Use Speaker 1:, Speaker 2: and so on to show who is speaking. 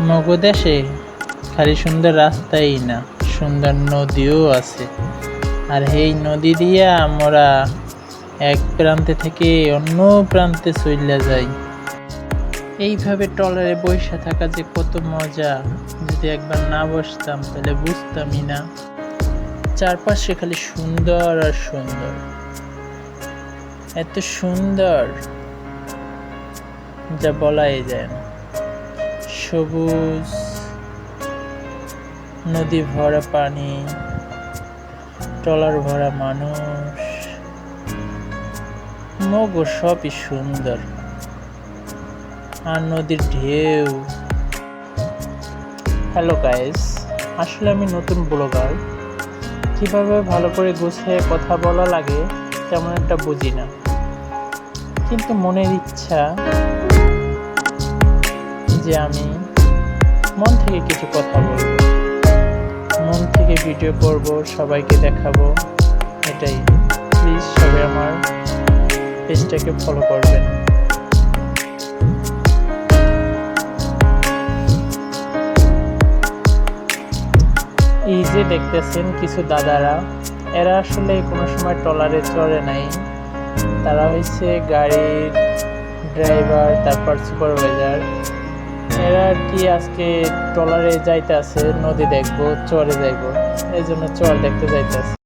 Speaker 1: মগদেশে খালি সুন্দর রাস্তাই না, সুন্দর নদীও আছে। আর এই নদী দিয়ে আমরা এক প্রান্তে থেকে অন্য প্রান্তে চলে যাই। এইভাবে টলারে বসে থাকা যে কত মজা, যদি একবার না বসতাম তাহলে বুঝতামই না। চারপাশে খালি সুন্দর আর সুন্দর। এত সুন্দর, যা বলাই যায় না। সবুজ নদী ভরা পানি, টলার ভরা মানুষ। মগো সবই সুন্দর, আর নদীর ঢেউ। হ্যালো গাইস আসলে আমি নতুন ব্লগার। কীভাবে ভালো করে গুছিয়ে কথা বলা লাগে, তেমন একটা বুঝি না। কিন্তু মনের ইচ্ছা যে আমি মন থেকে কিছু কথা বলব, মন থেকে ভিডিও করব, সবাইকে দেখাবো, এটাই। প্লিজ সবাই আমার পেজটাকে ফলো করবেন। এই যে দেখতেছেন কিছু দাদারা, এরা আসলে কোনো সময় ট্রলারে চড়ে নাই। তারা হচ্ছে গাড়ির ড্রাইভার তারপর সুপারভাইজার এরা কি আজকে ট্রলারে যাইতে আছে নদী দেখব, চরে যাইবো এই জন্য চর দেখতে যাইতে আছে